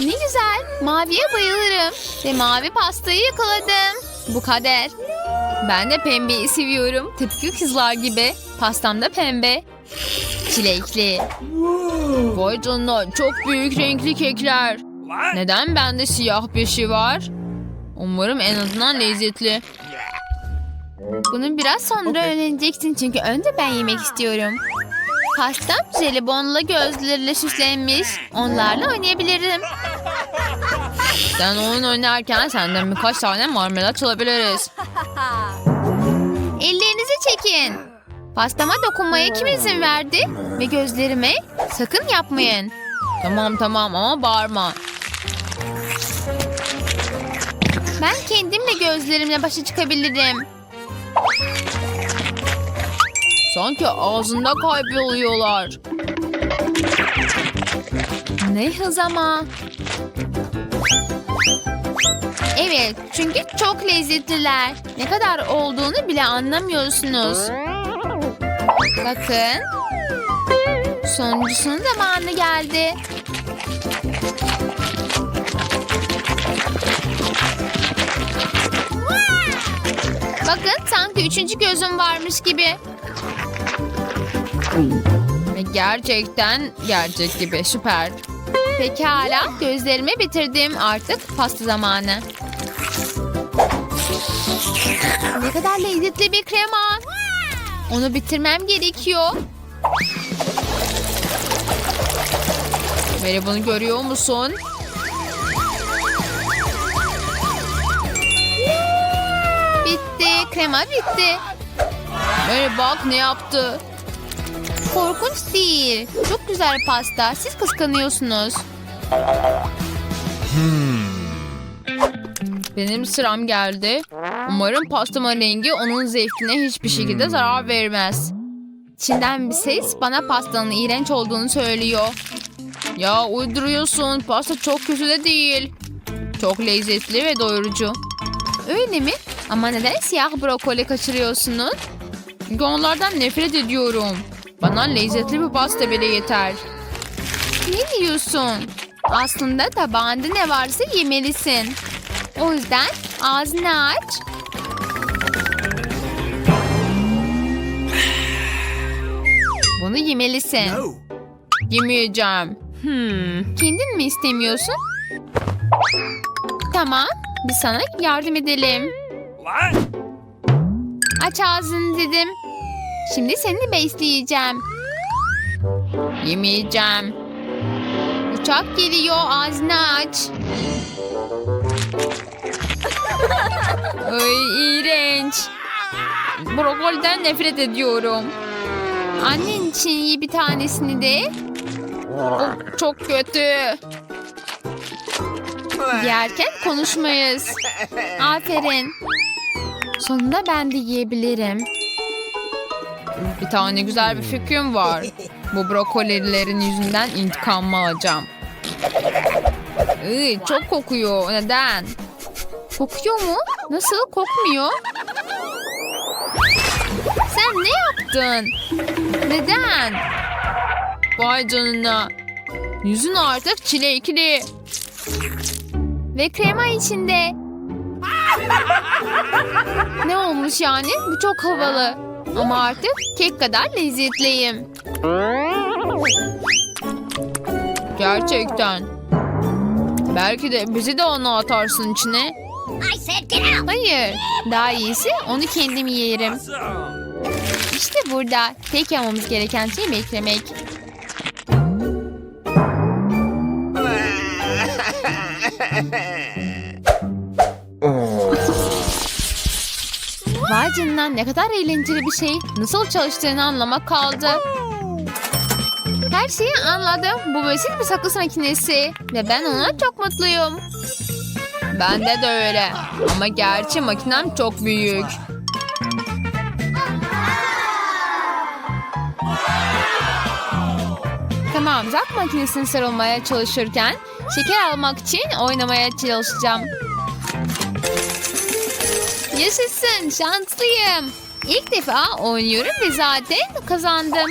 Ne güzel. Maviye bayılırım. Ve mavi pastayı yakaladım. Bu kader. Ben de pembeyi seviyorum. Tıpkı kızlar gibi. Pastam da pembe. Çilekli. Vay canına çok büyük renkli kekler. Neden bende siyah bir şey var? Umarım en azından lezzetli. Bunu biraz sonra öğreneceksin çünkü önce ben yemek istiyorum. Pastam jelibonla gözlerle süslenmiş. Onlarla oynayabilirim. Sen oyun oynarken senden birkaç tane marmelat çalabiliriz. Ellerinizi çekin. Pastama dokunmaya kim izin verdi? Ve gözlerime sakın yapmayın. Tamam tamam ama bağırma. Ben kendimle gözlerimle başa çıkabilirim. Sanki ağzında kayboluyorlar. Ne hız ama. Evet, çünkü çok lezzetliler. Ne kadar olduğunu bile anlamıyorsunuz. Bakın. Sonuncusunun zamanı geldi. Bakın sanki üçüncü gözüm varmış gibi. Gerçekten gerçek gibi süper. Pekala gözlerimi bitirdim artık pasta zamanı. Ne kadar lezzetli bir krema. Onu bitirmem gerekiyor. Mary bunu görüyor musun? Bitti. Krema bitti. Mary bak ne yaptı. Korkunç değil. Çok güzel pasta. Siz kıskanıyorsunuz. Benim sıram geldi. Umarım pastamın rengi onun zevkine hiçbir şekilde zarar vermez. İçinden bir ses bana pastanın iğrenç olduğunu söylüyor. Ya uyduruyorsun. Pasta çok kötü de değil. Çok lezzetli ve doyurucu. Öyle mi? Ama neden siyah brokoli kaçırıyorsunuz? Çünkü onlardan nefret ediyorum. Bana lezzetli bir pasta bile yeter. Ne diyorsun? Aslında tabağında ne varsa yemelisin. O yüzden ağzını aç. Bunu yemelisin. Yemeyeceğim. Hmm. Kendin mi istemiyorsun? Tamam. Biz sana yardım edelim. Aç ağzını dedim. Şimdi seni besleyeceğim. Yemeyeceğim. Uçak geliyor ağzını aç. Ay iğrenç. Brokoliden nefret ediyorum. Annen için iyi bir tanesini de. O çok kötü. Yerken konuşmayız. Aferin. Sonunda ben de yiyebilirim. Bir tane güzel bir fikrim var. Bu brokolilerin yüzünden intikamımı alacağım. Iy, çok kokuyor. Neden? Kokuyor mu? Nasıl kokmuyor? Sen ne yaptın? Neden? Vay canına. Yüzün artık çilekli. Ve krema içinde. ne olmuş yani? Bu çok havalı. Ama artık kek kadar lezzetliyim. Gerçekten. Belki de bizi de onu atarsın içine. Hayır. Daha iyisi onu kendim yerim. İşte burada. Tek yapmamız gereken şey beklemek. Canına ne kadar eğlenceli bir şey. Nasıl çalıştığını anlamak kaldı. Her şeyi anladım. Bu basit bir sakız makinesi. Ve ben ona çok mutluyum. Bende de öyle. Ama gerçi makinem çok büyük. Tamam, zat makinesini sarılmaya çalışırken şeker almak için oynamaya çalışacağım. Yaşasın, şanslıyım. İlk defa oynuyorum ve zaten kazandım.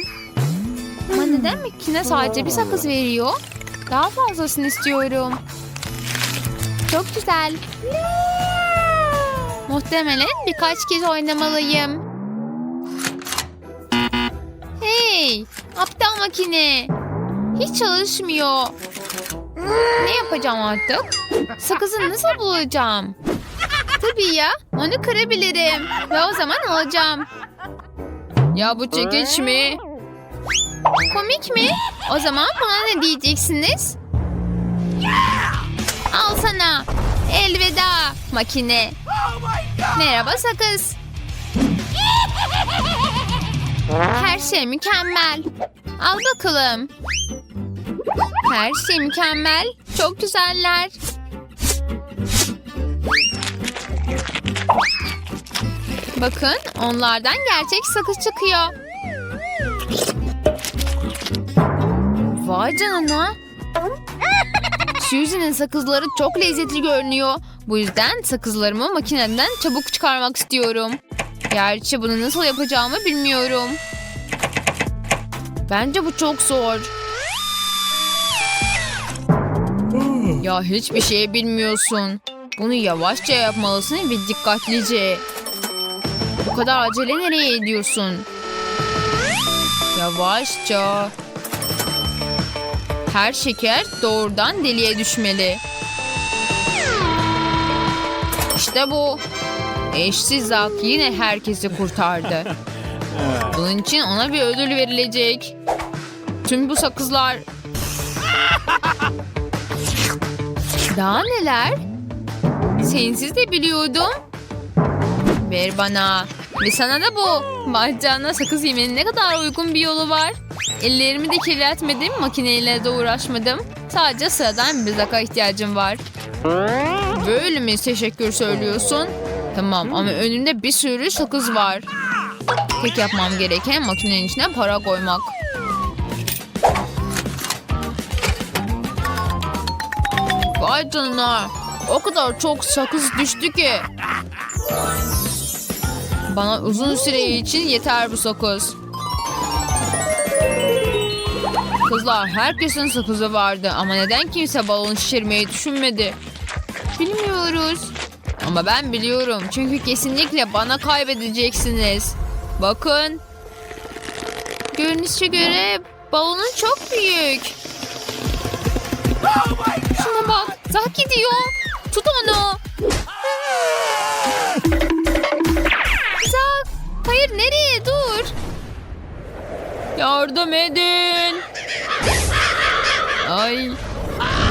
Ama neden makine sadece bir sakız veriyor? Daha fazlasını istiyorum. Çok güzel. Muhtemelen birkaç kez oynamalıyım. Hey, aptal makine. Hiç çalışmıyor. Ne yapacağım artık? Sakızı nasıl bulacağım? Tabii ya, onu kırabilirim. Ve o zaman alacağım. Ya bu çekiç mi? Komik mi? O zaman bana ne diyeceksiniz? Al sana. Elveda makine. Merhaba sakız. Her şey mükemmel. Al bakalım. Her şey mükemmel. Çok güzeller. Bakın onlardan gerçek sakız çıkıyor. Vay canına. Suzy'nin sakızları çok lezzetli görünüyor. Bu yüzden sakızlarımı makineden çabuk çıkarmak istiyorum. Gerçi bunu nasıl yapacağımı bilmiyorum. Bence bu çok zor. Ya hiçbir şey bilmiyorsun. Bunu yavaşça yapmalısın ve dikkatlice. Bu kadar acele nereye ediyorsun? Yavaşça. Her şeker doğrudan deliğe düşmeli. İşte bu. Eşsiz Zak yine herkesi kurtardı. Bunun için ona bir ödül verilecek. Tüm bu sakızlar... Daha neler? Sensiz de biliyordum. Ver bana. Ve sana da bu. Bacağına sakız yemenin ne kadar uygun bir yolu var. Ellerimi de kirletmedim, makineyle de uğraşmadım. Sadece sıradan bir zaka ihtiyacım var. Böyle mi teşekkür söylüyorsun? Tamam ama önümde bir sürü sakız var. Tek yapmam gereken makinenin içine para koymak. Vay canına. O kadar çok sakız düştü ki. Bana uzun süre için yeter bu sakız. Kızlar herkesin sakızı vardı ama neden kimse balon şişirmeyi düşünmedi? Bilmiyoruz. Ama ben biliyorum çünkü kesinlikle bana kaybedeceksiniz. Bakın. Görünüşe göre balonun çok büyük. Şuna bak. Zak gidiyor. Tut onu. Hayır nereye? Dur. Yardım edin. Ay.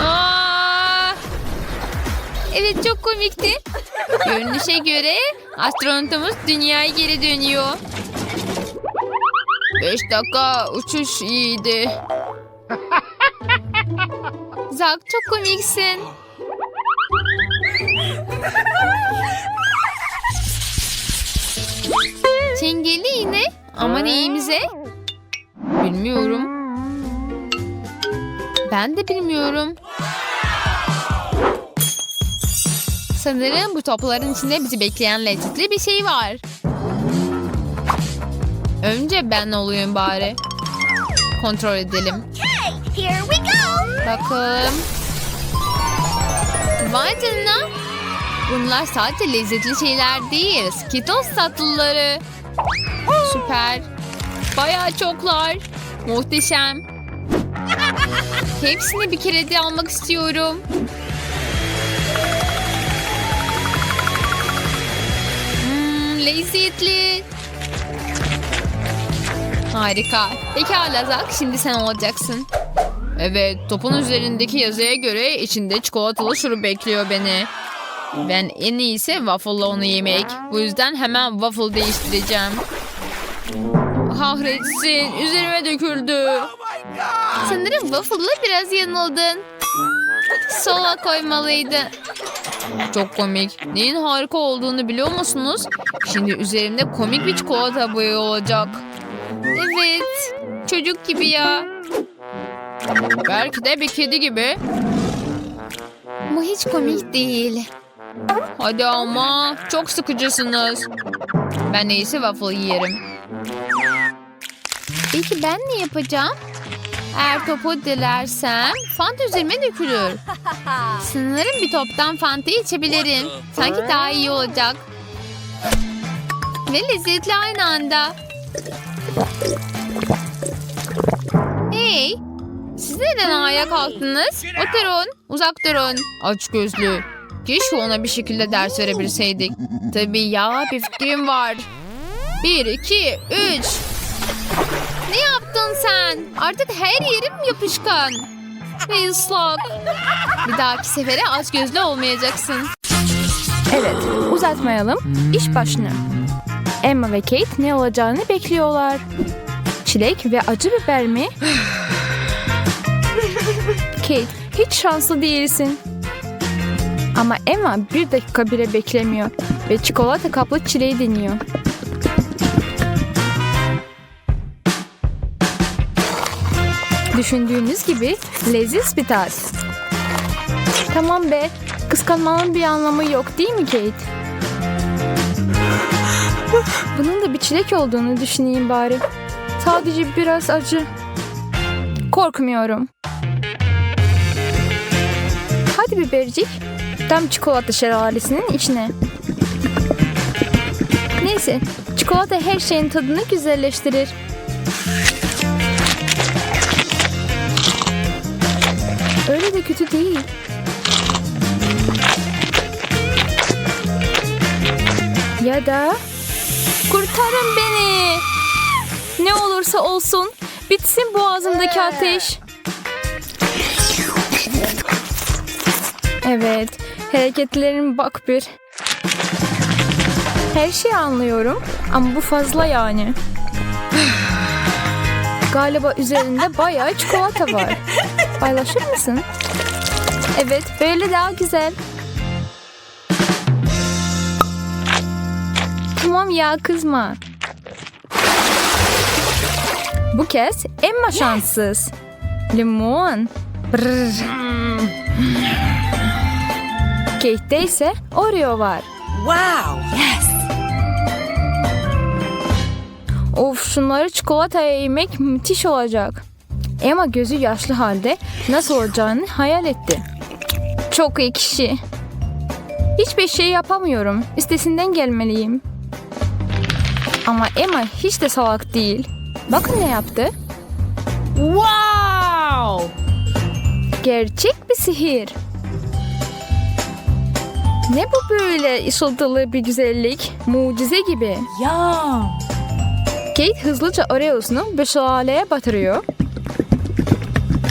Aa! Evet çok komikti. Görünüşe göre astronotumuz dünyaya geri dönüyor. Beş dakika uçuş iyiydi. Zak çok komiksin. Çengeli iğne ama neyimize? Bilmiyorum. Ben de bilmiyorum. Sanırım bu topların içinde bizi bekleyen lezzetli bir şey var. Önce ben olayım bari. Kontrol edelim. Here we go! Bakalım. Vay canına. Bunlar sadece lezzetli şeyler değil. Skittles tatlıları. Süper. Bayağı çoklar. Muhteşem. Hepsini bir kere de almak istiyorum. Hmm, lezzetli. Harika. Pekala Zak, şimdi sen olacaksın. Evet, topun üzerindeki yazıya göre içinde çikolatalı şurup bekliyor beni. Ben en iyisi waffle'la onu yemek. Bu yüzden hemen waffle değiştireceğim. Kahretsin, üzerime döküldü. Sanırım waffle'la biraz yanıldın. Sola koymalıydı. Çok komik. Neyin harika olduğunu biliyor musunuz? Şimdi üzerimde komik bir çikolata boyu olacak. Evet. Çocuk gibi ya. Belki de bir kedi gibi. Bu hiç komik değil. Hadi ama çok sıkıcısınız. Ben neyse waffle yerim. Peki ben ne yapacağım? Eğer topu dilersem Fanta üzerime dökülür. Sanırım bir toptan Fanta içebilirim. Sanki daha iyi olacak. Ve lezzetli aynı anda. Hey! Siz neden ayağa kalktınız? Oturun, uzak durun. Aç gözlü. Keşke ona bir şekilde ders verebilseydik. Tabii ya, bir fikrim var. Bir, iki, üç. Ne yaptın sen? Artık her yerim yapışkan. Ve ıslak. Bir dahaki sefere aç gözlü olmayacaksın. Evet, uzatmayalım. İş başına. Emma ve Kate ne olacağını bekliyorlar. Çilek ve acı biber mi? Kate, hiç şanslı değilsin. Ama Emma bir dakika bile beklemiyor ve çikolata kaplı çileği deniyor. Düşündüğünüz gibi leziz bir tat. Tamam be, kıskanmanın bir anlamı yok değil mi Kate? Bunun da bir çilek olduğunu düşüneyim bari. Sadece biraz acı. Korkmuyorum. Hadi bibercik. Tam çikolata şelalesinin içine. Neyse, çikolata her şeyin tadını güzelleştirir. Öyle de kötü değil. Ya da kurtarın beni. Ne olursa olsun bitsin boğazımdaki ateş. Evet, hareketlerim bak bir. Her şeyi anlıyorum ama bu fazla yani. Galiba üzerinde bayağı çikolata var. Paylaşır mısın? Evet, böyle daha güzel. Tamam ya kızma. Bu kez Emma şanssız. Limon. Brrr. Kate'de ise Oreo var. Wow. Of şunları çikolataya yemek müthiş olacak. Emma gözü yaşlı halde nasıl olacağını hayal etti. Çok ekşi. Hiçbir şey yapamıyorum. Üstesinden gelmeliyim. Ama Emma hiç de salak değil. Bakın ne yaptı. Wow. Gerçek bir sihir. Ne bu böyle ışıltılı bir güzellik? Mucize gibi. Yum. Kate hızlıca Oreos'unu bir şelaleye batırıyor.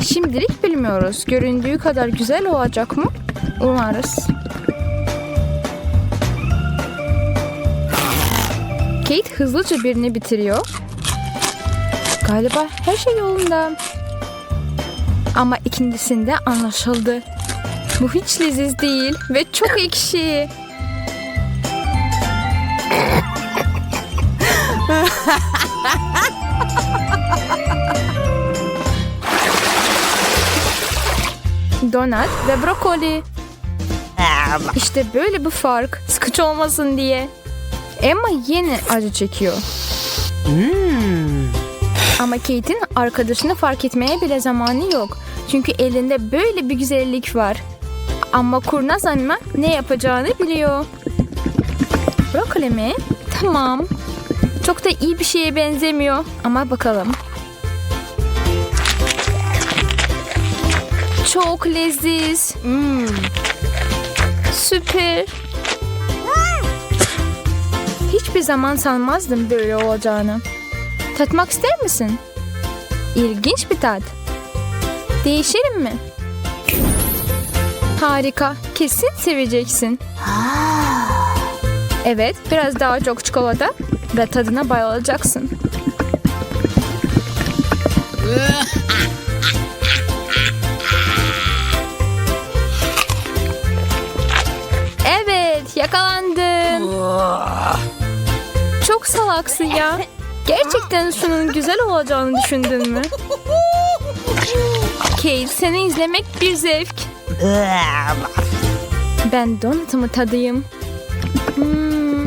Şimdilik bilmiyoruz. Göründüğü kadar güzel olacak mı? Umarız. Kate hızlıca birini bitiriyor. Galiba her şey yolunda. Ama ikincisinde anlaşıldı. Bu hiç leziz değil ve çok ekşi. Donat ve brokoli. İşte böyle bir fark. Sıkıcı olmasın diye. Emma yine acı çekiyor. Ama Kate'in arkadaşını fark etmeye bile zamanı yok. Çünkü elinde böyle bir güzellik var. Ama kurnaz Emma ne yapacağını biliyor. Brokoli mi? Tamam. Çok da iyi bir şeye benzemiyor. Ama bakalım. Çok leziz. Hmm. Süper. Hiçbir zaman sanmazdım böyle olacağını. Tatmak ister misin? İlginç bir tat. Değişelim mi? Harika. Kesin seveceksin. Evet, biraz daha çok çikolata ve tadına bayılacaksın. Evet, yakalandın. Çok salaksın ya. Gerçekten şunun güzel olacağını düşündün mü? Kate, seni izlemek bir zevk. Ben donatımı tadayım. Hmm.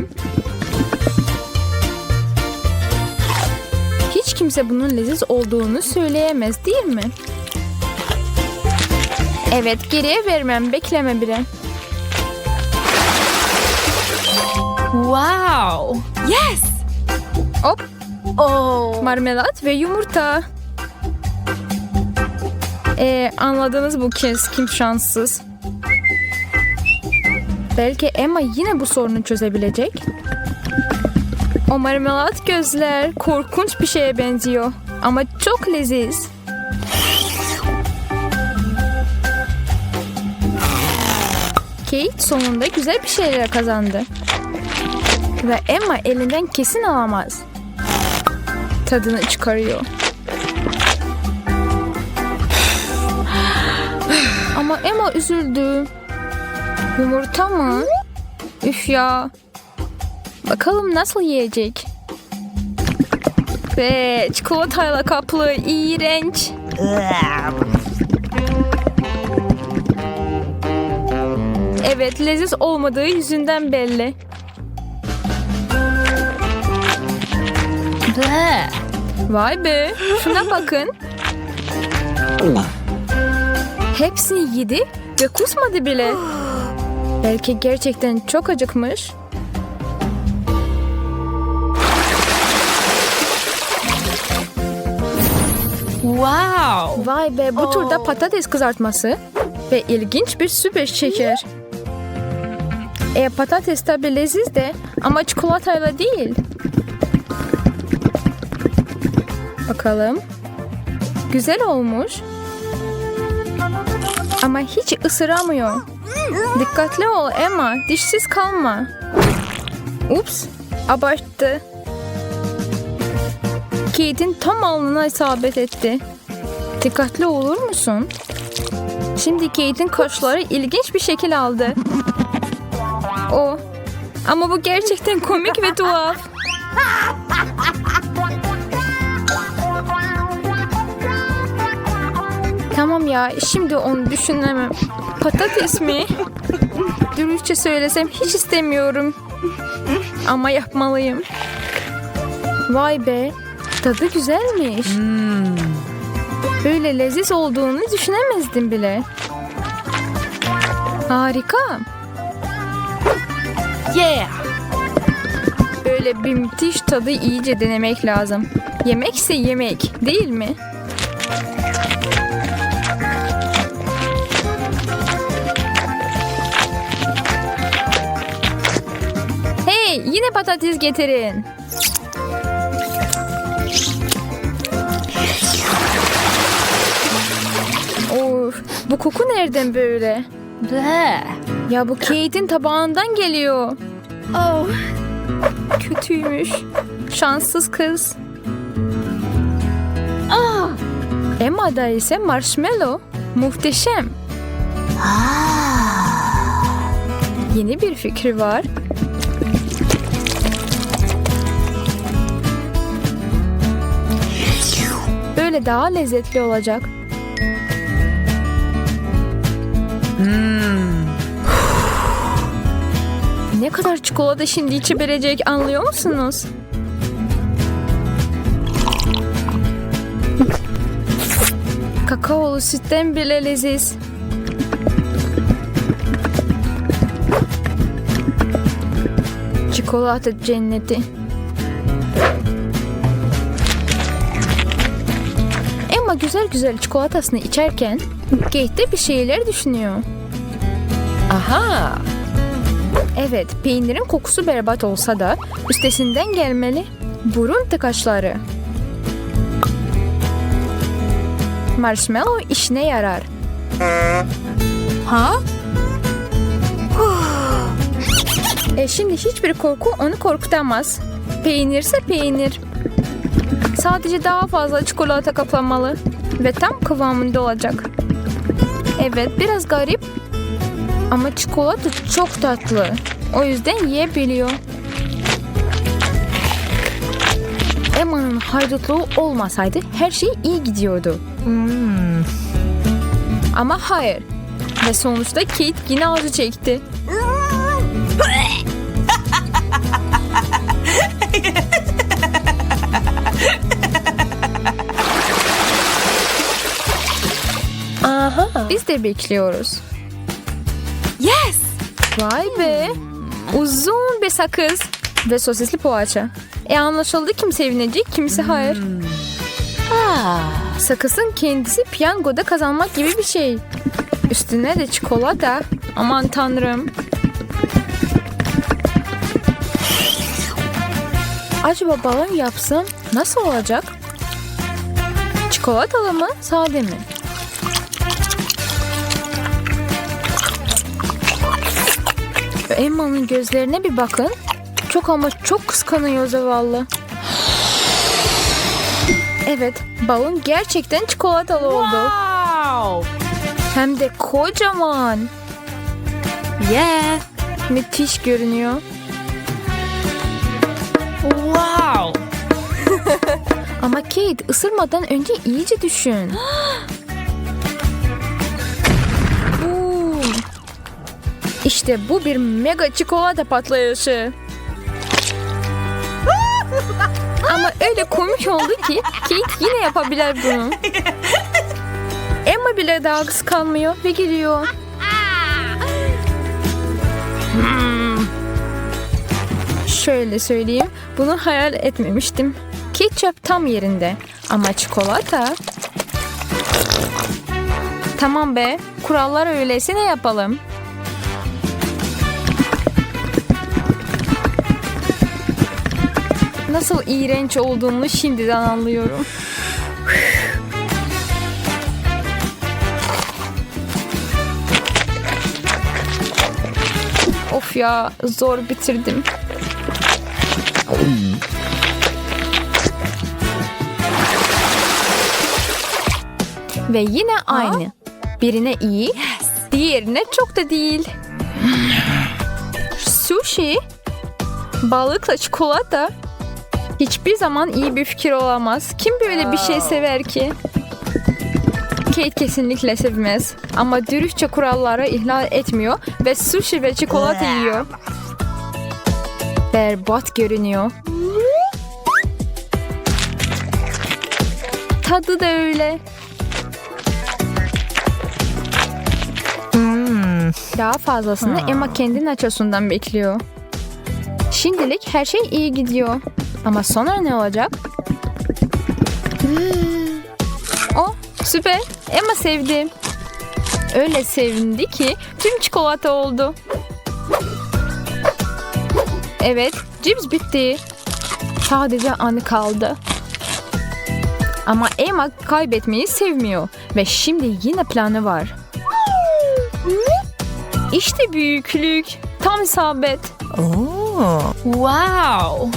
Hiç kimse kimse bunun leziz olduğunu söyleyemez değil mi? Evet geriye vermem bekleme bile. Wow. Yes. Hop Oh. marmelat ve yumurta. Ee, anladınız bu kez kim şanssız. Belki Emma yine bu sorunu çözebilecek. O marmelat gözler korkunç bir şeye benziyor. Ama çok leziz. Kate sonunda güzel bir şeyler kazandı. Ve Emma elinden kesin alamaz tadını çıkarıyor. Emma üzüldü. Yumurta mı? Üf ya. Bakalım nasıl yiyecek? Ve çikolatayla kaplı iğrenç. Evet leziz olmadığı yüzünden belli. Vay be şuna bakın. Hepsini yedi ve kusmadı bile. Belki gerçekten çok acıkmış. Wow. Vay be bu turda patates kızartması ve ilginç bir süper şeker. E patates tabi leziz de ama çikolatayla değil. Bakalım. Güzel olmuş. Ama hiç ısıramıyor. Dikkatli ol Emma, dişsiz kalma. Ups, abarttı. Kate'in tam alnına isabet etti. Dikkatli olur musun? Şimdi Kate'in kaşları ilginç bir şekil aldı. O. Ama bu gerçekten komik ve tuhaf. Tamam ya, şimdi onu düşünemem. Patates mi? Dürüstçe söylesem hiç istemiyorum. Ama yapmalıyım. Vay be, tadı güzelmiş. Böyle leziz olduğunu düşünemezdim bile. Harika. Yeah. Böyle bir müthiş tadı iyice denemek lazım. Yemekse yemek, değil mi? Yine patates getirin. Of, bu koku nereden böyle? Bleh. Ya bu Kate'in tabağından geliyor. Oh. Kötüymüş. Şanssız kız. Ah. Emma'da ise marshmallow. Muhteşem. Yeni bir fikir var. Böyle daha lezzetli olacak. Ne kadar çikolata şimdi içebilecek anlıyor musunuz? Kakaolu sütten bile leziz. Çikolata cenneti. Güzel çikolatasını içerken Kate de bir şeyler düşünüyor. Aha. Evet, peynirin kokusu berbat olsa da üstesinden gelmeli. Burun tıkaçları. Marshmallow işine yarar. Ha? E şimdi hiçbir korku onu korkutamaz. Peynirse peynir. Sadece daha fazla çikolata kaplamalı ve tam kıvamında olacak. Evet, biraz garip ama çikolata çok tatlı. O yüzden yiyebiliyor. Emma'nın haydutluğu olmasaydı her şey iyi gidiyordu. Ama hayır. Ve sonuçta Kate yine acı çekti. De bekliyoruz. Yes! Vay be. Uzun bir sakız. Ve sosisli poğaça. E anlaşıldı kim sevinecek kimse hayır. Sakızın kendisi piyangoda kazanmak gibi bir şey. Üstüne de çikolata. Aman tanrım. Acaba balon yapsam nasıl olacak? Çikolatalı mı, sade mi? Emma'nın gözlerine bir bakın. Çok ama çok kıskanıyor zavallı. Evet, balon gerçekten çikolatalı oldu. Hem de kocaman. Yeah! Müthiş görünüyor. Wow! Ama Kate ısırmadan önce iyice düşün. İşte bu bir mega çikolata patlayışı. Ama öyle komik oldu ki Kate yine yapabilir bunu. Emma bile daha kıskanmıyor ve gülüyor. Hmm. Şöyle söyleyeyim, bunu hayal etmemiştim. Ketçap tam yerinde ama çikolata... Tamam be, kurallar öyleyse ne yapalım? Nasıl iğrenç olduğunu şimdiden anlıyorum. Of ya, zor bitirdim. Ve yine aynı. Birine iyi, diğerine çok da değil. Sushi, balıkla çikolata hiçbir zaman iyi bir fikir olamaz. Kim böyle bir şey sever ki? Kate kesinlikle sevmez. Ama dürüstçe kuralları ihlal etmiyor ve sushi ve çikolata yiyor. Berbat görünüyor. Tadı da öyle. Daha fazlasını Emma kendi nachosundan bekliyor. Şimdilik her şey iyi gidiyor. Ama sonra ne olacak? Oh süper. Emma sevdi. Öyle sevindi ki tüm çikolata oldu. Evet, cips bitti. Sadece anı kaldı. Ama Emma kaybetmeyi sevmiyor ve şimdi yine planı var. İşte büyüklük. Tam isabet. Wow!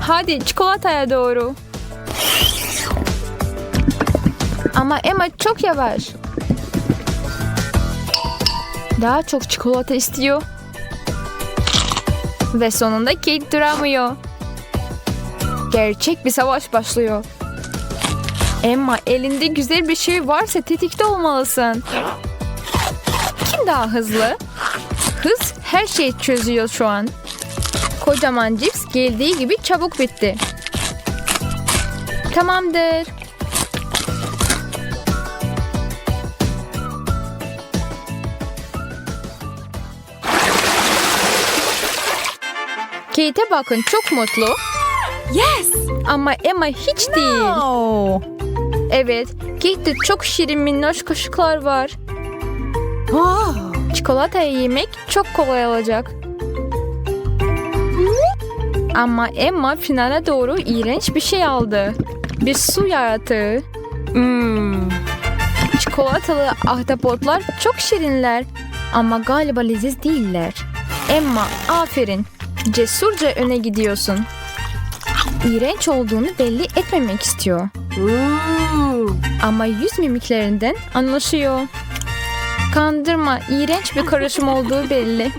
Hadi çikolataya doğru. Ama Emma çok yavaş. Daha çok çikolata istiyor. Ve sonunda Kate duramıyor. Gerçek bir savaş başlıyor. Emma elinde güzel bir şey varsa tetikte olmalısın. Kim daha hızlı? Hız her şeyi çözüyor şu an. Kocaman cips geldiği gibi çabuk bitti. Tamamdır. Kate'e bakın çok mutlu. Yes! Ama Emma hiç değil. Oh! Evet, Kate'de çok şirin minnoş kaşıklar var. Oh! Çikolatayı yemek çok kolay olacak. Ama Emma finale doğru iğrenç bir şey aldı. Bir su yaratığı. Hmm. Çikolatalı ahtapotlar çok şirinler. Ama galiba leziz değiller. Emma aferin. Cesurca öne gidiyorsun. İğrenç olduğunu belli etmemek istiyor. Ama yüz mimiklerinden anlaşıyor. Kandırma, iğrenç bir karışım olduğu belli.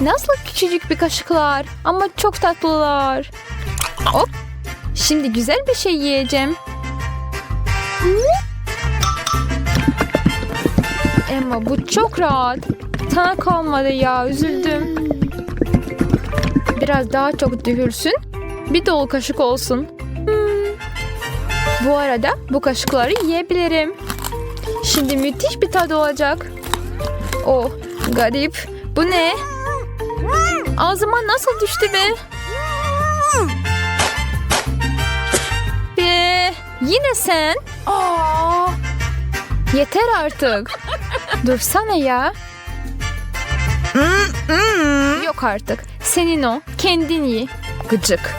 Nasıl küçücük bir kaşıklar ama çok tatlılar. Hop, şimdi güzel bir şey yiyeceğim. Emma bu çok rahat. Sana kalmadı ya, üzüldüm. Biraz daha çok dühürsün, bir dolu kaşık olsun. Bu arada bu kaşıkları yiyebilirim. Şimdi müthiş bir tadı olacak. Oh garip. Bu ne? Ağzıma nasıl düştü be? Be yine sen. Yeter artık. Dursana ya. Yok artık. Senin o. Kendin ye. Gıcık.